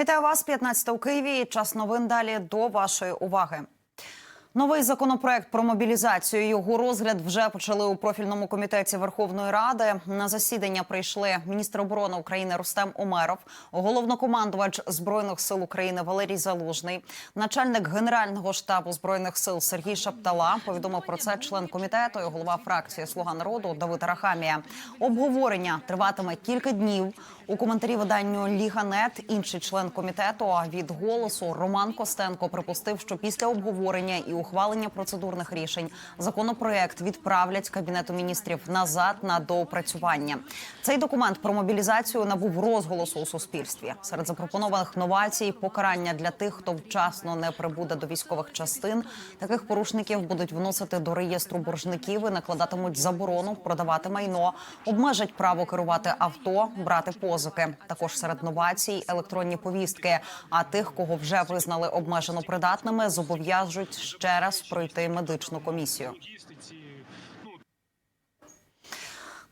Вітаю вас, 15 у Києві. Час новин далі до вашої уваги. Новий законопроект про мобілізацію. Його розгляд вже почали у профільному комітеті Верховної Ради. На засідання прийшли міністр оборони України Рустем Умеров, головнокомандувач збройних сил України Валерій Залужний, начальник генерального штабу збройних сил Сергій Шаптала. Повідомив про це член комітету і голова фракції Слуга народу Давид Арахамія. Обговорення триватиме кілька днів. У коментарі виданню Ліга.нет інший член комітету від голосу Роман Костенко припустив, що після обговорення і ухвалення процедурних рішень законопроект відправлять кабінету міністрів назад на доопрацювання. Цей документ про мобілізацію набув розголосу у суспільстві. Серед запропонованих новацій покарання для тих, хто вчасно не прибуде до військових частин. Таких порушників будуть вносити до реєстру боржників і накладатимуть заборону продавати майно, обмежать право керувати авто, брати позики. Також серед новацій електронні повістки. А тих, кого вже визнали обмежено придатними, зобов'яжуть ще раз пройти медичну комісію.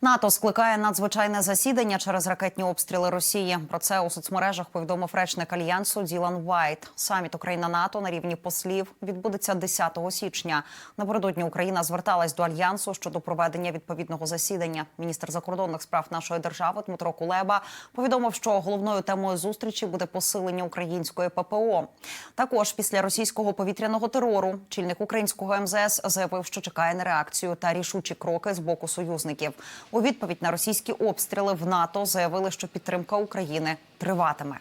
НАТО скликає надзвичайне засідання через ракетні обстріли Росії. Про це у соцмережах повідомив речник альянсу Ділан Вайт. Саміт Україна НАТО на рівні послів відбудеться 10 січня. Напередодні Україна зверталась до альянсу щодо проведення відповідного засідання. Міністр закордонних справ нашої держави Дмитро Кулеба повідомив, що головною темою зустрічі буде посилення української ППО. Також після російського повітряного терору чільник українського МЗС заявив, що чекає на реакцію та рішучі кроки з боку союзників. У відповідь на російські обстріли в НАТО заявили, що підтримка України триватиме.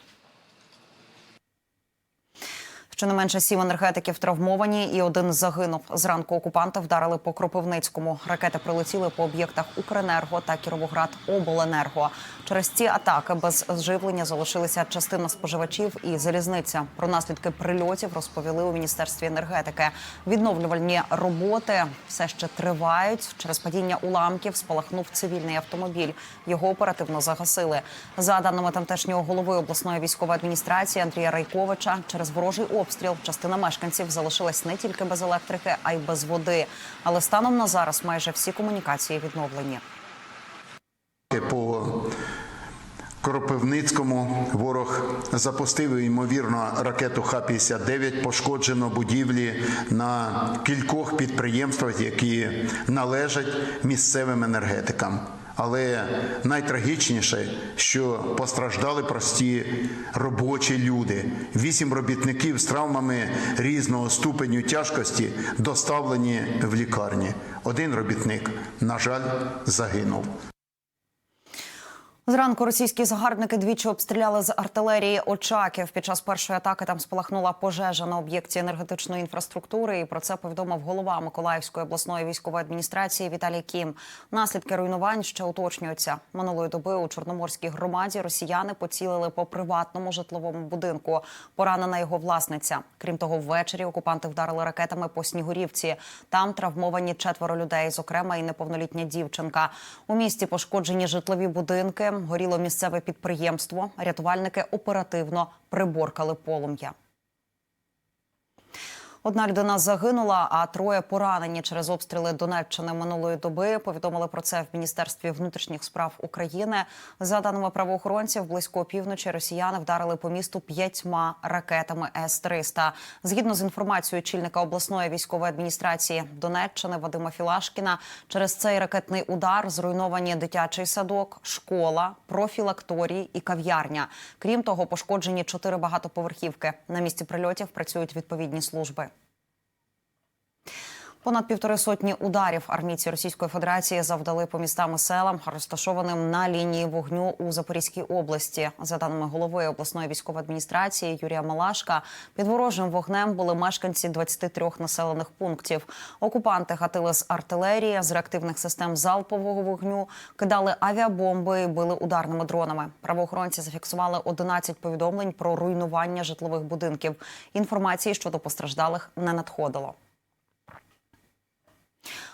Щонайменше сім енергетиків травмовані, і один загинув. Зранку окупанти вдарили по Кропивницькому. Ракети прилетіли по об'єктах Укренерго та Кіровоград Обленерго. Через ці атаки без живлення залишилися частина споживачів і залізниця. Про наслідки прильотів розповіли у міністерстві енергетики. Відновлювальні роботи все ще тривають. Через падіння уламків спалахнув цивільний автомобіль. Його оперативно загасили. За даними тамтешнього голови обласної військової адміністрації Андрія Райковича, через ворожий обстріл частина мешканців залишилась не тільки без електрики, а й без води. Але станом на зараз майже всі комунікації відновлені. По Кропивницькому ворог запустив ймовірно ракету Х-59. Пошкоджено будівлі на кількох підприємствах, які належать місцевим енергетикам. Але найтрагічніше, що постраждали прості робочі люди. Вісім робітників з травмами різного ступеню тяжкості доставлені в лікарні. Один робітник, на жаль, загинув. Зранку російські загарбники двічі обстріляли з артилерії Очаків. Під час першої атаки там спалахнула пожежа на об'єкті енергетичної інфраструктури. І про це повідомив голова Миколаївської обласної військової адміністрації Віталій Кім. Наслідки руйнувань ще уточнюються. Минулої доби у Чорноморській громаді росіяни поцілили по приватному житловому будинку. Поранена його власниця. Крім того, ввечері окупанти вдарили ракетами по Снігурівці. Там травмовані четверо людей, зокрема і неповнолітня дівчинка. У місті пошкоджені житлові будинки горіло місцеве підприємство. Рятувальники оперативно приборкали полум'я. Одна людина загинула, а троє поранені через обстріли Донеччини минулої доби. Повідомили про це в міністерстві внутрішніх справ України. За даними правоохоронців, близько півночі росіяни вдарили по місту п'ятьма ракетами С-300. Згідно з інформацією чільника обласної військової адміністрації Донеччини Вадима Філашкіна, через цей ракетний удар зруйновані дитячий садок, школа, профілакторій і кав'ярня. Крім того, пошкоджені чотири багатоповерхівки. На місці прильотів працюють відповідні служби. Понад півтори сотні ударів армійці Російської Федерації завдали по містам і селам, розташованим на лінії вогню у Запорізькій області. За даними голови обласної військової адміністрації Юрія Малашка, під ворожим вогнем були мешканці 23 населених пунктів. Окупанти гатили з артилерії, з реактивних систем залпового вогню, кидали авіабомби, били ударними дронами. Правоохоронці зафіксували 11 повідомлень про руйнування житлових будинків. Інформації щодо постраждалих не надходило.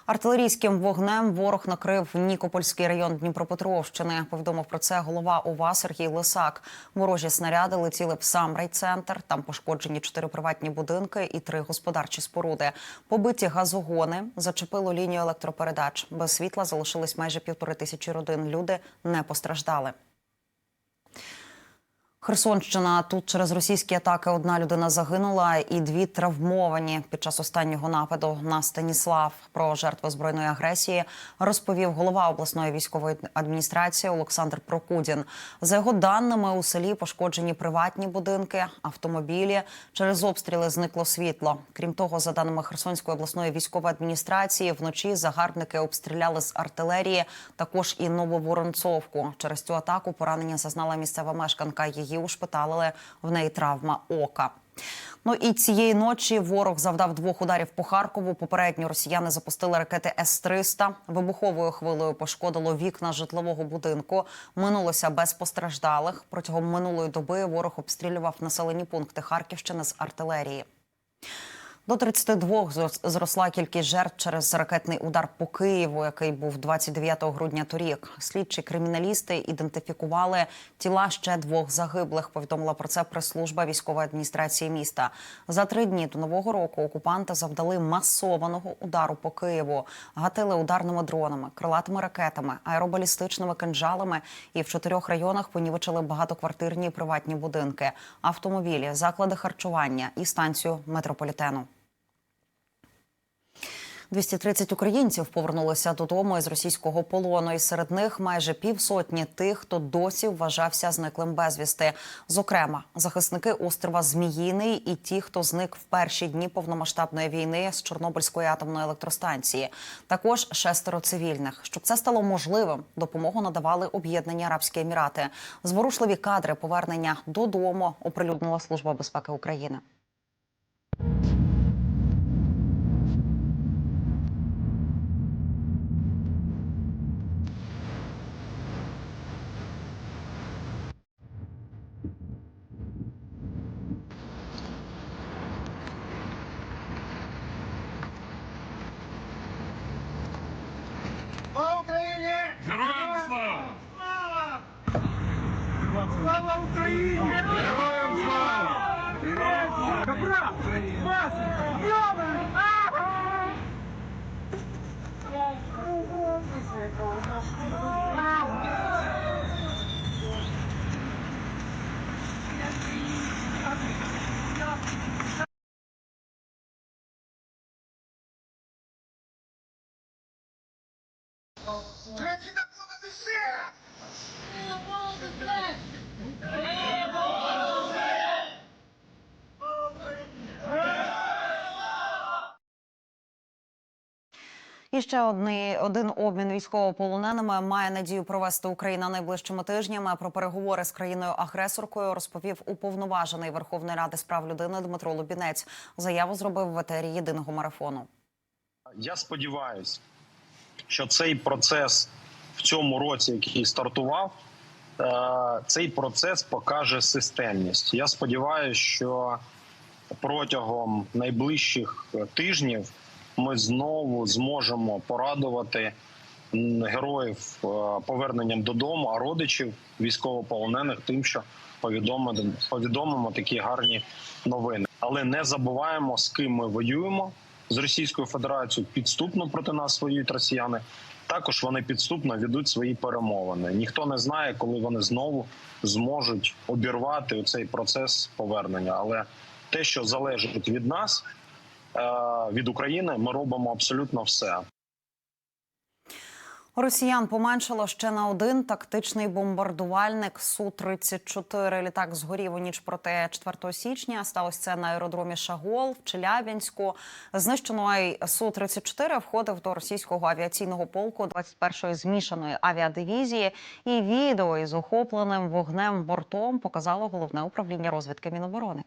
Артилерійським вогнем ворог накрив Нікопольський район Дніпропетровщини. Повідомив про це голова ОВА Сергій Лисак. Ворожі снаряди летіли в сам райцентр. Там пошкоджені чотири приватні будинки і три господарчі споруди. Побиті газогони зачепило лінію електропередач. Без світла залишились майже півтори тисячі родин. Люди не постраждали. Херсонщина тут через російські атаки одна людина загинула і дві травмовані під час останнього нападу на Станіслав. Про жертви збройної агресії розповів голова обласної військової адміністрації Олександр Прокудін. За його даними, у селі пошкоджені приватні будинки, автомобілі. Через обстріли зникло світло. Крім того, за даними Херсонської обласної військової адміністрації, вночі загарбники обстріляли з артилерії також і Нововоронцовку. Через цю атаку поранення зазнала місцева мешканка. Її ушпиталили в неї травма ока. Ну і цієї ночі ворог завдав двох ударів по Харкову. Попередньо росіяни запустили ракети С-300. Вибуховою хвилею пошкодило вікна житлового будинку. Минулося без постраждалих. Протягом минулої доби ворог обстрілював населені пункти Харківщини з артилерії. До 32 зрос- зросла кількість жертв через ракетний удар по Києву, який був 29 грудня торік. Слідчі криміналісти ідентифікували тіла ще двох загиблих. Повідомила про це прес-служба військової адміністрації міста. За три дні до нового року окупанти завдали масованого удару по Києву, гатили ударними дронами, крилатими ракетами, аеробалістичними кинжалами і в чотирьох районах понівечили багатоквартирні і приватні будинки, автомобілі, заклади харчування і станцію метрополітену. 230 українців повернулися додому із російського полону, і серед них майже півсотні тих, хто досі вважався зниклим безвісти. Зокрема, захисники острова Зміїний і ті, хто зник в перші дні повномасштабної війни з Чорнобильської атомної електростанції. Також шестеро цивільних. Щоб це стало можливим, допомогу надавали об'єднані Арабські Емірати. Зворушливі кадри повернення додому оприлюднила Служба безпеки України. Слава Україні! Героям слава! Слава! Слава Україні! Героям слава! Добра! Вас! Йоми! Третій так буде ще! І ще одний один обмін військовополоненими має надію провести Україна найближчими тижнями. Про переговори з країною агресоркою розповів уповноважений Верховної Ради з прав людини Дмитро Лубінець. Заяву зробив в етері єдиного марафону. Я сподіваюся, що цей процес в цьому році, який стартував, е, цей процес покаже системність. Я сподіваюся, що протягом найближчих тижнів ми знову зможемо порадувати героїв е, поверненням додому, а родичів військовополонених тим, що повідомимо, повідомимо такі гарні новини. Але не забуваємо, з ким ми воюємо з Російською Федерацією. Підступно проти нас воюють росіяни. Також вони підступно ведуть свої перемовини. Ніхто не знає, коли вони знову зможуть обірвати цей процес повернення. Але те, що залежить від нас, від України, ми робимо абсолютно все. Росіян поменшало ще на один тактичний бомбардувальник су 34 Літак згорів у ніч проти 4 січня. Сталося це на аеродромі Шагол в Челябінську. Знищений су 34 входив до російського авіаційного полку 21-ї змішаної авіадивізії. І відео із охопленим вогнем бортом показало головне управління розвідки Міноборони.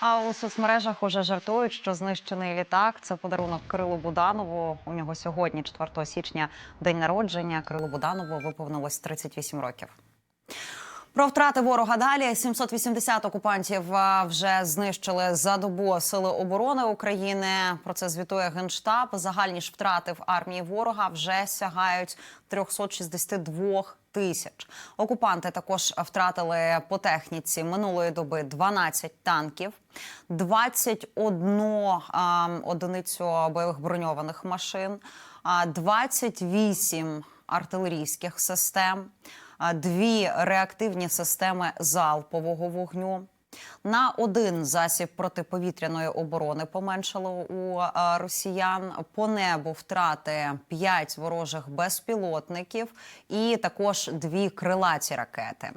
А у соцмережах уже жартують, що знищений літак це подарунок Кирилу Буданову. У нього сьогодні, 4 січня, день народження. Кирилу Буданову виповнилось 38 років. Про втрати ворога далі 780 окупантів вже знищили за добу сили оборони України. Про це звітує генштаб. Загальні ж втрати в армії ворога вже сягають 362 тисяч. Окупанти також втратили по техніці минулої доби 12 танків, 21 а, одиницю бойових броньованих машин, 28 артилерійських систем дві реактивні системи залпового вогню. На один засіб протиповітряної оборони поменшало у росіян. По небу втрати п'ять ворожих безпілотників і також дві крилаті ракети.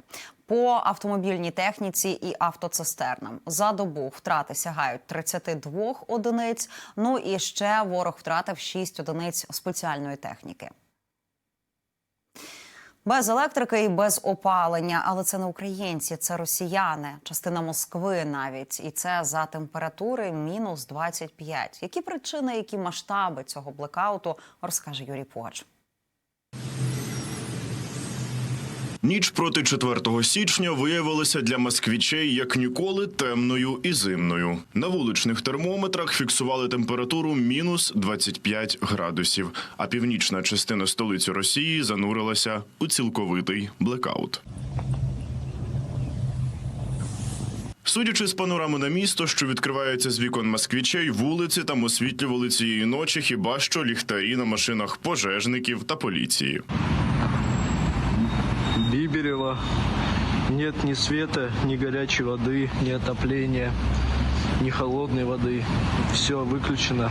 По автомобільній техніці і автоцистернам за добу втрати сягають 32 одиниць. Ну і ще ворог втратив 6 одиниць спеціальної техніки. Без електрики і без опалення, але це не українці, це росіяни, частина Москви навіть, і це за температури мінус 25. Які причини, які масштаби цього блекауту, розкаже Юрій Погач. Ніч проти 4 січня виявилася для москвічей як ніколи темною і зимною. На вуличних термометрах фіксували температуру мінус 25 градусів, а північна частина столиці Росії занурилася у цілковитий блекаут. Судячи з панорами на місто, що відкривається з вікон москвічей, вулиці там освітлювали цієї ночі хіба що ліхтарі на машинах пожежників та поліції. Биберева. Нет ни света, ни горячей воды, ни отопления, ни холодной воды. Все выключено.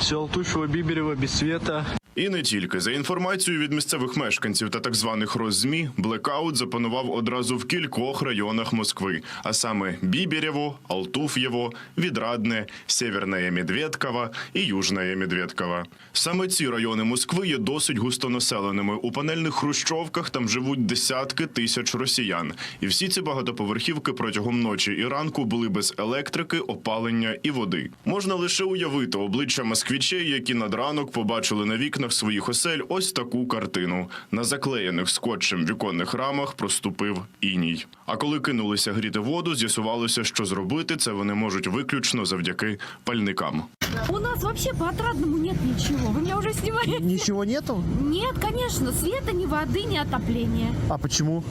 Все Алтуфево, Биберево без света. І не тільки за інформацією від місцевих мешканців та так званих роззмі, блекаут запанував одразу в кількох районах Москви, а саме Біберєво, Алтуф'єво, Відрадне, Сєвєрне Медведково і Южне Медведково. Саме ці райони Москви є досить густонаселеними. У панельних хрущовках там живуть десятки тисяч росіян, і всі ці багатоповерхівки протягом ночі і ранку були без електрики, опалення і води. Можна лише уявити обличчя москвічей, які над ранок побачили на вікнах своїх осель ось таку картину. На заклеєних скотчем віконних рамах проступив іній. А коли кинулися гріти воду, з'ясувалося, що зробити це вони можуть виключно завдяки пальникам. У нас вообще по отрадному нет ничего. Вы меня уже снимаете? Ничего нету? Нет, конечно, света, ни воды, ни отопления. А почему?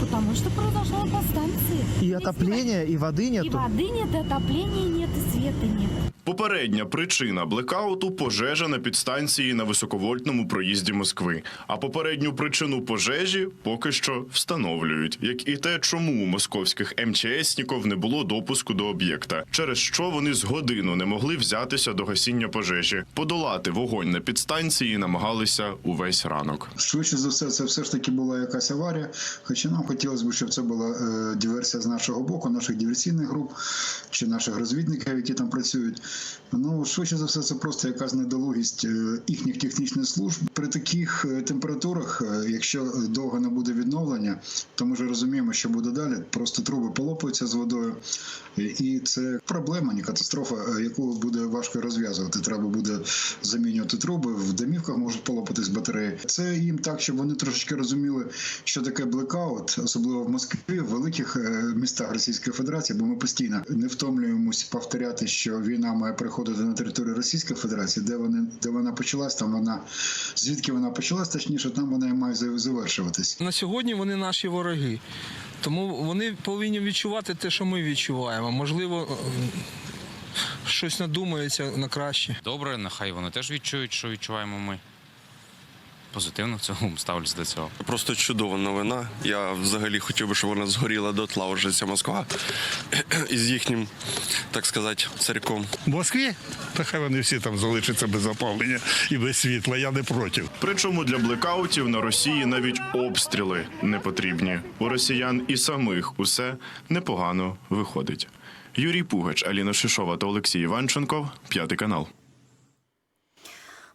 Потому что произошла по станции. И Не отопления, и воды снимайте. И нету? воды нет, и отопления нет, и света нет. Попередня причина блекауту пожежа на підстанції на високовольтному проїзді Москви. А попередню причину пожежі поки що встановлюють, як і те, чому у московських МЧСників не було допуску до об'єкта, через що вони з годину не могли взятися до гасіння пожежі. Подолати вогонь на підстанції намагалися увесь ранок. Швидше за все, це все ж таки була якась аварія. Хоча нам хотілося б, щоб це була е, диверсія з нашого боку, наших диверсійних груп чи наших розвідників, які там працюють. Ну, швидше за все, це просто якась недолугість е, їхніх технічних служб. При таких е, температурах, е, якщо довго не буде відновлення, то ми вже розуміємо, що буде далі. Просто труби полопаються з водою, І- це проблема, не катастрофа, яку буде важко розв'язувати. Треба буде замінювати труби. В домівках можуть полопатись батареї. Це їм так, щоб вони трошечки розуміли, що таке блекаут, особливо в Москві, в великих містах Російської Федерації, бо ми постійно не втомлюємось повторяти, що війна має приходити на територію Російської Федерації, де вони де вона почалась, там вона звідки вона почалась, точніше, там вона і має завершуватись. На сьогодні вони наші вороги. Тому вони повинні відчувати те, що ми відчуваємо. Можливо, е, щось надумається на краще. Добре, нехай вони теж відчують, що відчуваємо ми. Позитивно в цілому ставлюсь до цього. Просто чудова новина. Я взагалі хотів би, щоб вона згоріла дотла вже ця Москва із їхнім, так сказати, царьком. В Москві? Та хай вони всі там залишаться без опалення і без світла. Я не проти. Причому для блекаутів на Росії навіть обстріли не потрібні. У росіян і самих усе непогано виходить. Юрій Пугач, Аліна Шишова та Олексій Іванченков, п'ятий канал.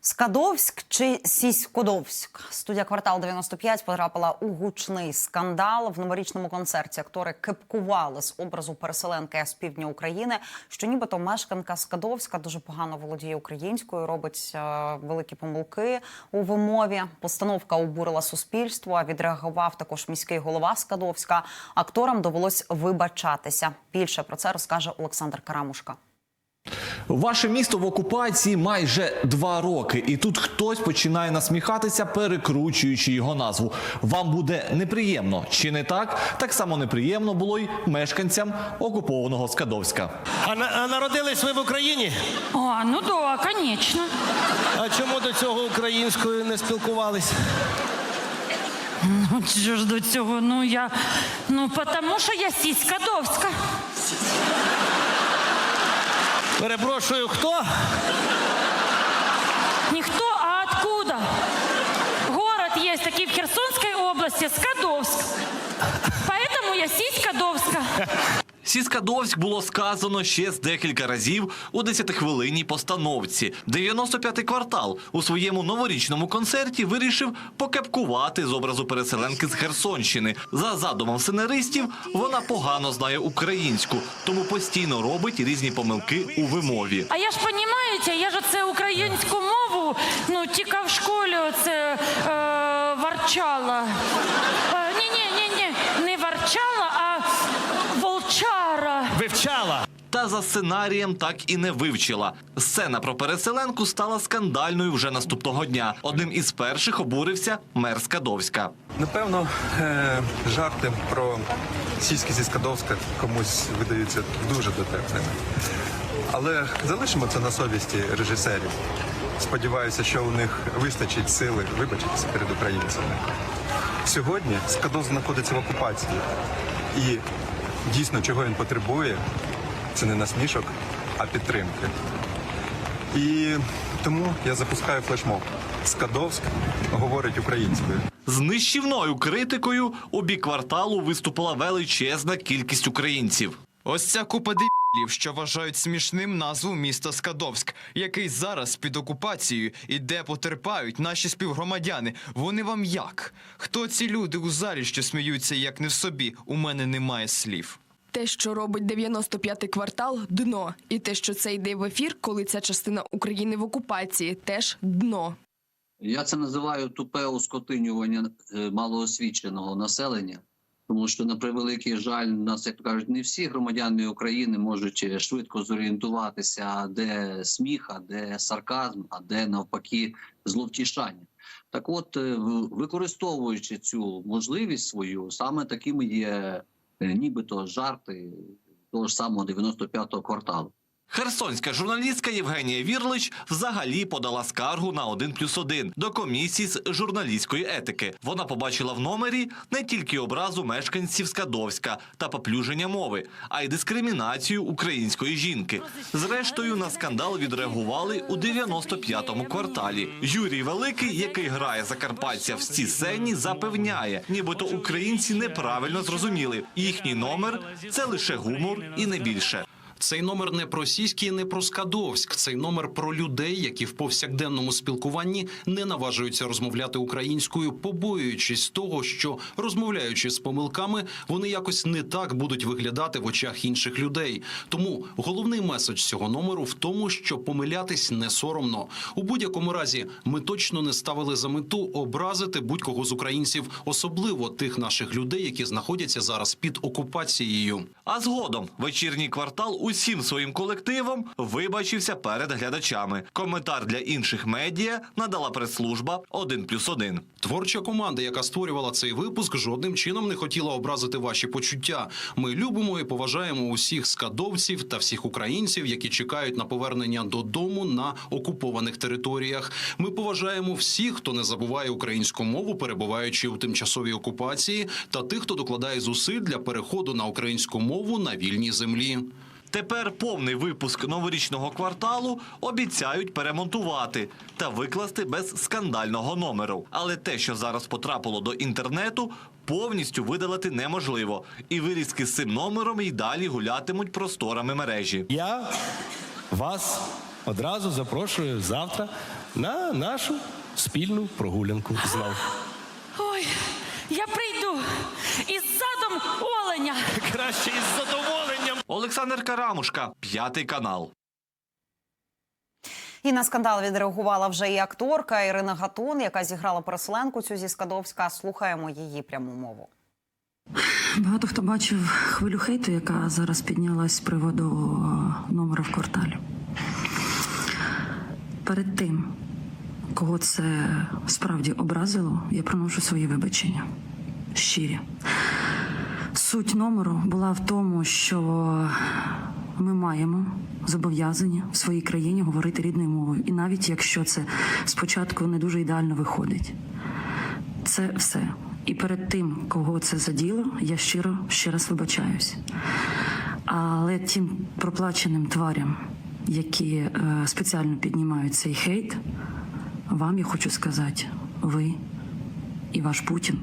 Скадовськ чи Сіськодовськ? Студія квартал 95 потрапила у гучний скандал в новорічному концерті. Актори кепкували з образу переселенки з півдня України, що нібито мешканка Скадовська дуже погано володіє українською, робить е, великі помилки у вимові. Постановка обурила суспільство. а Відреагував також міський голова Скадовська. Акторам довелось вибачатися. Більше про це розкаже Олександр Карамушка. Ваше місто в окупації майже два роки, і тут хтось починає насміхатися, перекручуючи його назву. Вам буде неприємно, чи не так? Так само неприємно було й мешканцям окупованого Скадовська. А, а народились ви в Україні? А, ну да, конечно. А чому до цього українською не спілкувались? Ну, що ж до цього? Ну я. Ну, потому що я сіська довська. Перепрошую, хто? Ніхто, а откуда? Город есть такий в Херсонской области, Скадовск. Поэтому я сіська довська. Сіскадовськ було сказано ще з декілька разів у 10-хвилинній постановці. 95-й квартал у своєму новорічному концерті вирішив покепкувати з образу переселенки з Херсонщини. За задумом сценаристів, вона погано знає українську, тому постійно робить різні помилки у вимові. А я ж понімаєте, я ж це українську мову, ну тільки в школі це е, варчала. Е, ні, ні, ні, ні, не варчала, а волчара. Вивчала. Та за сценарієм так і не вивчила. Сцена про переселенку стала скандальною вже наступного дня. Одним із перших обурився мер Скадовська. Напевно, е, жарти про сільські зі Скадовська комусь видаються дуже дотепними. Але залишимо це на совісті режисерів. Сподіваюся, що у них вистачить сили вибачитися перед українцями. Сьогодні Скадовськ знаходиться в окупації. І дійсно, чого він потребує, це не насмішок, а підтримки. І тому я запускаю флешмоб. Скадовськ говорить українською. З нищівною критикою у бік кварталу виступила величезна кількість українців. Ось ця купа дебілів, що вважають смішним назву міста Скадовськ, який зараз під окупацією і де потерпають наші співгромадяни. Вони вам як? Хто ці люди у залі, що сміються як не в собі? У мене немає слів. Те, що робить 95-й квартал, дно. І те, що це йде в ефір, коли ця частина України в окупації, теж дно. Я це називаю тупе ускотинювання е, малоосвіченого населення, тому що, на превеликий жаль, нас, як кажуть, не всі громадяни України можуть е, швидко зорієнтуватися, де сміх, а де сарказм, а де навпаки зловтішання. Так, от, е, використовуючи цю можливість свою, саме такими є е, нібито жарти того ж самого 95-го кварталу. Херсонська журналістка Євгенія Вірлич взагалі подала скаргу на 1 плюс 1 до комісії з журналістської етики. Вона побачила в номері не тільки образу мешканців Скадовська та поплюження мови, а й дискримінацію української жінки. Зрештою, на скандал відреагували у 95-му кварталі. Юрій Великий, який грає Закарпаття в цій сцені, запевняє, нібито українці неправильно зрозуміли. Їхній номер це лише гумор і не більше. Цей номер не про сіськи, не про Скадовськ. Цей номер про людей, які в повсякденному спілкуванні не наважуються розмовляти українською, побоюючись того, що розмовляючи з помилками, вони якось не так будуть виглядати в очах інших людей. Тому головний меседж цього номеру в тому, що помилятись не соромно. У будь-якому разі ми точно не ставили за мету образити будь-кого з українців, особливо тих наших людей, які знаходяться зараз під окупацією. А згодом вечірній квартал усім своїм колективом вибачився перед глядачами. Коментар для інших медіа надала прес-служба 1+,1. Творча команда, яка створювала цей випуск, жодним чином не хотіла образити ваші почуття. Ми любимо і поважаємо усіх скадовців та всіх українців, які чекають на повернення додому на окупованих територіях. Ми поважаємо всіх, хто не забуває українську мову, перебуваючи у тимчасовій окупації, та тих, хто докладає зусиль для переходу на українську мову на вільній землі. Тепер повний випуск новорічного кварталу обіцяють перемонтувати та викласти без скандального номеру. Але те, що зараз потрапило до інтернету, повністю видалити неможливо. І вирізки з цим номером й далі гулятимуть просторами мережі. Я вас одразу запрошую завтра на нашу спільну прогулянку знов. Ой, я прийду із задом оленя. Краще із задоволенням. Олександр Карамушка, п'ятий канал. І на скандал відреагувала вже і акторка Ірина Гатун, яка зіграла переселенку цю зі Скадовська. Слухаємо її пряму мову. Багато хто бачив хвилю хейту, яка зараз піднялась з приводу е, номера в кварталі. Перед тим, кого це справді образило, я приношу свої вибачення. Щирі. Суть номеру була в тому, що ми маємо зобов'язані в своїй країні говорити рідною мовою. І навіть якщо це спочатку не дуже ідеально виходить. Це все. І перед тим, кого це заділо, я щиро ще раз вибачаюсь. Але тим проплаченим тварям, які е, спеціально піднімають цей хейт, вам я хочу сказати, ви і ваш Путін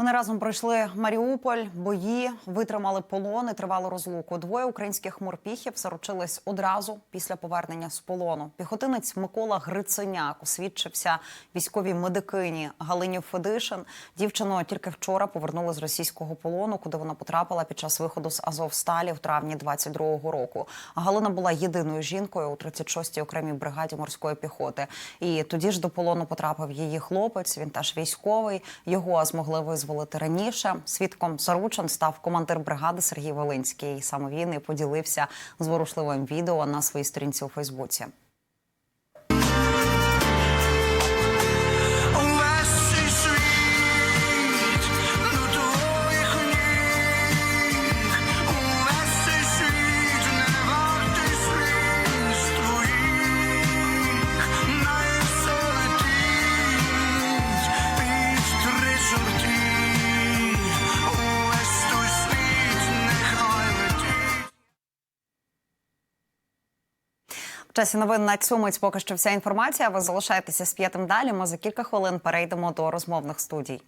Вони разом пройшли Маріуполь, бої, витримали полон і тривалу розлуку. Двоє українських морпіхів заручились одразу після повернення з полону. Піхотинець Микола Гриценяк освідчився військовій медикині Галині Федишин. Дівчину тільки вчора повернули з російського полону, куди вона потрапила під час виходу з Азовсталі в травні 22-го року. Галина була єдиною жінкою у 36-й окремій бригаді морської піхоти. І тоді ж до полону потрапив її хлопець. Він теж військовий. Його змогли визволити раніше. Свідком заручин став командир бригади Сергій Волинський. Саме він і поділився зворушливим відео на своїй сторінці у Фейсбуці. В часі новин на цю мить поки що вся інформація. Ви залишаєтеся з п'ятим далі. Ми за кілька хвилин перейдемо до розмовних студій.